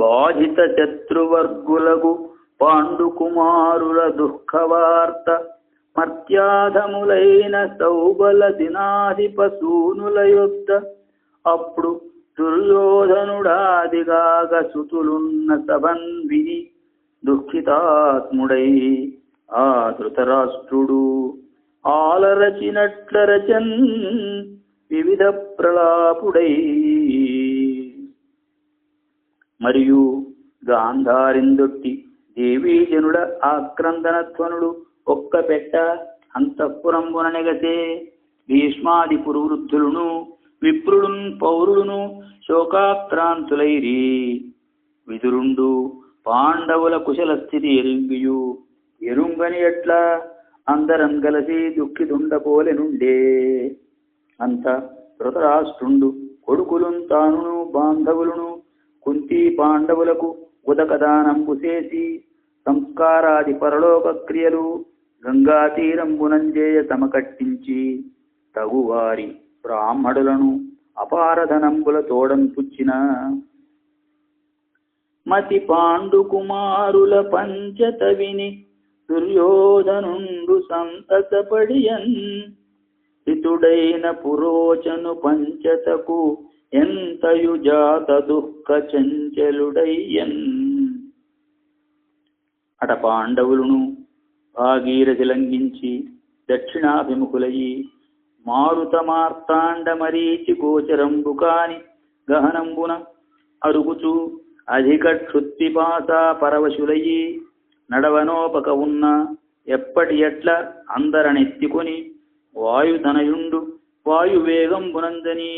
బాధిత శత్రువర్గులకు పాండుకుమారుల దుఃఖవార్త మర్త్యాధములైన సౌబల దినాధిప సూనుల యొద్ద అప్పుడు దుర్యోధనుడాదిగాగ సుతులున్న సభన్ విని దుఃఖితాత్ముడై ఆ ధృతరాష్ట్రుడు ఆలరచినట్ల రచన్ వివిధ ప్రలాపుడై మరియు గాంధారిందొట్టి దేవీజనుడ ఆక్రందనధ్వనుడు ఒక్క పెట్ట అంతఃపురంబున నెగసే భీష్మాది పురువృద్ధులను విప్రుడున్ పౌరుడును శోకాక్రాంతులైరి. విదురుండు పాండవుల కుశల స్థితి ఎరుంగియు ఎరుంగని ఎట్లా అందరం కలిసి దుఃఖితుండపోలెనుండే అంత ధృతరాష్ట్రుండు కొడుకులున్ తానును బాంధవులను కుంతి పాండవులకు ఉదకదానంబు చేసి సంస్కారాది పరలోక క్రియలు గంగా తీరంబునంజేయ సమకట్టించి తగువారి బ్రాహ్మడులను అపారధనంబుల తోడం పుచ్చిన. మతి పాండు కుమారుల పంచత విని దుర్యోధనుండు సంతసపడియన్. హితుడైన పురోచను పంచతకు ఎంతయు జాత దుఃఖ చంచలుడయ్యన్? అట పాండవులను భాగీరథి లంఘించి దక్షిణాభిముఖులయ్యి మారుత మార్తాండ గోచరంబు కాని గహనంబున అరుగుచు అధిక క్షుత్తిపాస పరవశులయ్యి నడవనోపక ఉన్న ఎప్పటి ఎట్ల అందరనెత్తికొని వాయుధనయుండు వాయువేగంబునందని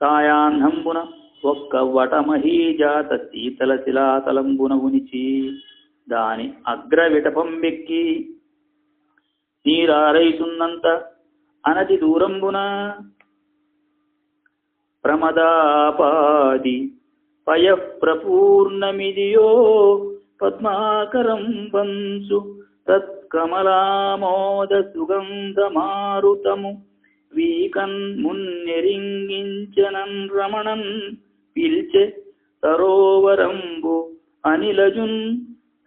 సాయాహ్నంబున ఒక్క వటమహీజాత శీతల శిలాతలంబున ఉనిచి దాని అగ్రవిటపంబెక్కి నీరారైతున్నంత అనతి దూరంబున ప్రమదాపాది పయఃప్రపూర్ణమిదియో పద్మాకరం వంశు తత్కమలామోద సుగంధమారుతము వీకన్ మున్నెరింగించనన్ రమణం పిల్చె సరోవరంబు అనిలజున్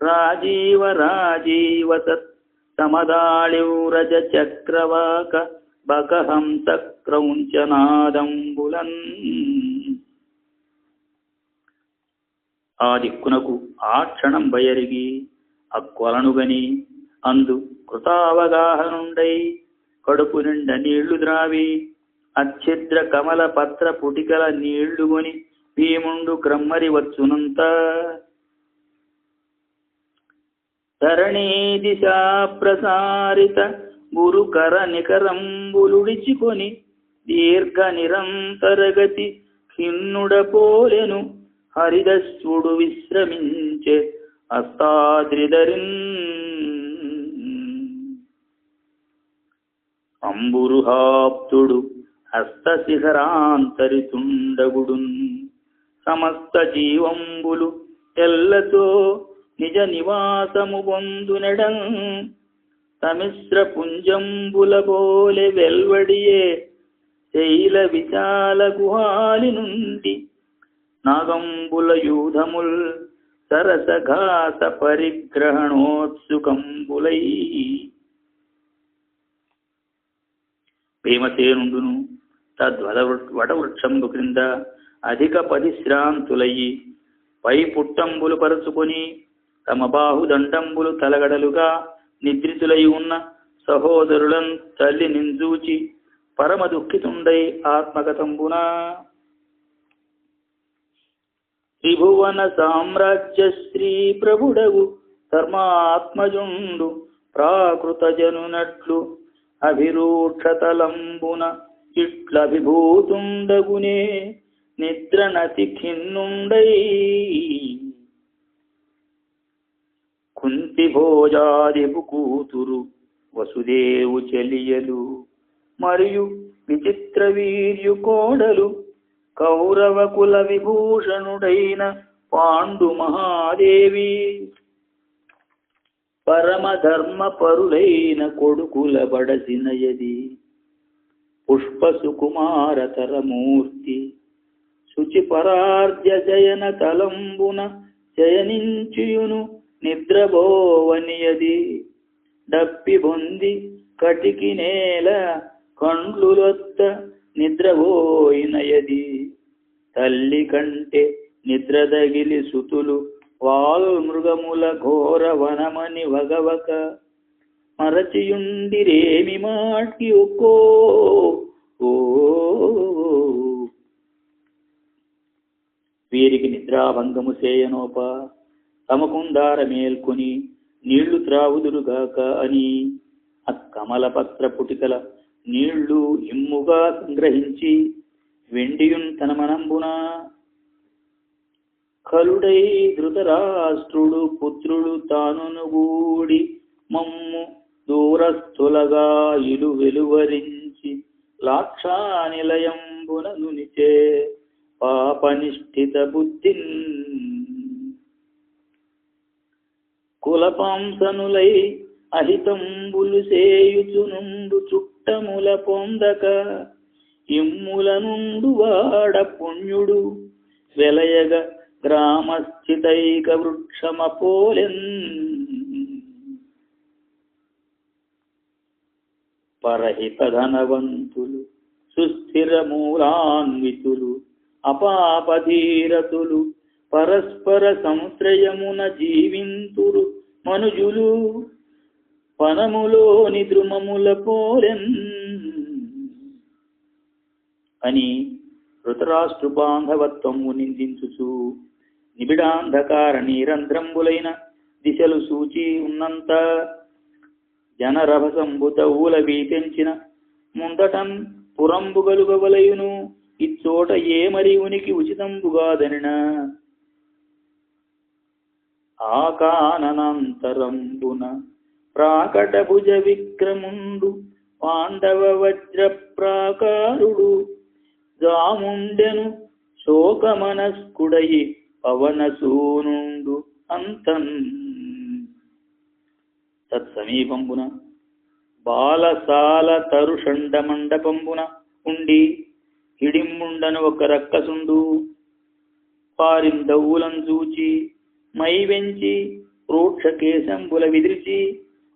రాజీవ రాజీవ తత్ సమదాళివ్రజ చక్రవాక బకహంస క్రౌంచనాదంబులన్ ఆ దిక్కునకు ఆ క్షణం బయరిగి అక్కొలనుగని అందు కృతావగాహనుండై కడుపు నిండా నీళ్ళు ద్రావి అచ్ఛిద్ర కమల పత్ర పుటికల నీళ్ళుగొని భీముండు క్రమ్మరి వచ్చునంత. ధరణీ దిశా ప్రసారిత గురుకర నికరంబులుడిచికొని దీర్ఘ నిరంతరగతి ఖిన్నుడపోలెను హరిదస్సుడు విశ్రమించే అస్తాద్రిధరిన్ అంబురుహాప్తుడు హస్తశిఖరాంతరితుండగుడున్. సమస్త జీవంబులు ఎల్లతో నిజ నివాసము పొందునడం. సమిశ్ర పుంజంబుల పోలె వెల్వడియే శైల విశాల గుహాలి నుండి. నాగంబుల యూధముల్ సరసఘాస పరిగ్రహణోత్సుకంబులై భీమసేనుండును తద్వద వటవృక్షంబు క్రింద అధిక పరిశ్రాంతులయ్యి పై పుట్టంబులు పరుచుకొని తమ బాహుదండంబులు తలగడలుగా నిద్రితులై ఉన్న సహోదరులం తల్లి నింజూచి పరమ దుఃఖితుండై ఆత్మగతంబున. త్రిభువన సామ్రాజ్య శ్రీ ప్రభుడవు ధర్మాత్మజుండు ప్రాకృత జనునట్లు అభిరూక్షతలంబున ఇట్లభిభూతుండగునే నిద్రనతి ఖిన్నుండై కుంతి భోజాదిపు కూతురు వసుదేవు చెలియలు మరియు విచిత్ర వీర్యు కోడలు కౌరవ కుల విభూషణుడైన పాండు మహాదేవి. పరమధర్మ పరులైన కొడుకుల బడసినయది. పుష్ప సుకుమారతరమూర్తి శుచి పరార్జ జయన తలంబున జయనించియును నిద్రబోవనియది. డప్పి బొంది కటికి నేల కండ్లులొత్త నిద్రబోయినయది. తల్లి కంటే నిద్రదగిలి సుతులు వాల్మృగముల ఘోర వనమని వగవక మరచియుండిరేమి మాటి ఒక్కో ఓ. వీరికి నిద్రాభంగము సేయనోప తమకుండార మేల్కొని నీళ్ళు త్రావుదురుగాక అని. ఆ పుటికల నీళ్ళు ఇమ్ముగా సంగ్రహించి వెండియున్ తన మనంబునా కలుడై ధృతరాష్ట్రుడు పుత్రుడు తానునుగూడి మమ్ము దూరస్థులగా ఇలు వెలువరించి లాక్షానిలయంబున నునిచే పాపనిష్ఠిత బుద్ధిన్. కులపాంసనులై అహితంబులు సేయుచునుండు చుట్టముల పొందక ఇమ్ముల నుండు వాడ పుణ్యుడు వెలయగ గ్రామస్థితైక వృక్షమపోలెన్ పరహిత సుస్థిర మూలాన్వితులు అపాపధీరతులు పరస్పర సంశ్రయమున జీవింతురు మనుజులు పనములోని ద్రుమముల పోలెన్ అని ధృతరాష్ట్ర బాంధవత్వము నిందించుచు నిబిడాంధకార నీరంధ్రంబులైన దిశలు సూచి ఉన్నంత జనరభసంబుత ఊలవి పెంచిన ముందటం పురంబుగలుగవలయును ఇచ్చోట ఏ మరి ఉనికి ఉచితంబుగాదనిన ఆకానంతరంబున ప్రాకటభుజ విక్రముండు పాండవ వజ్ర ప్రాకారుడు జాముండెను శోకమనస్కుడయి పవనసూనుండు అంతన్ తత్సమీపంబున బాలసాల తరుషండ మండపంబున ఉండి హిడింబుండను ఒక రక్కసుండు. పారిందవ్వులం చూచి మై వెంచి విదిరిచి కేశంబుల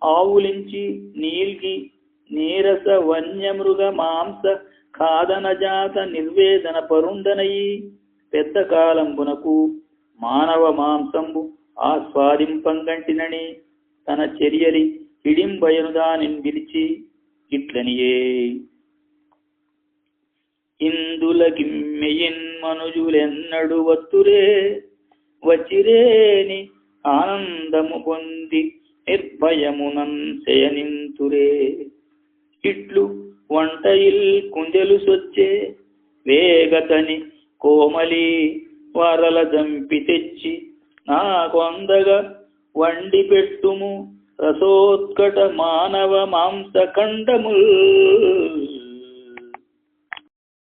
ఆవులించి నీల్గి నీరస వన్యమృగ మాంస ఖాదన జాత నిర్వేదన పరుండనయి. పెద్ద కాలంబునకు మానవ మాంసంబు ఆస్వాదింపంగంటినని తన చర్యలి హిడింబయను దానిని పిలిచి ఇట్లనియే ఇందులకిమ్మెయిన్ మనుజులెన్నడు వత్తురే వచ్చిరేని ఆనందము పొంది నిర్భయమునం శయనింతురే. ఇట్లు వంటయిల్ కుందెలు సొచ్చే వేగతని కోమలి వరల జంపి తెచ్చి నా కొందగా వండి పెట్టుము రసోత్కట మానవ మాంస ఖండముల్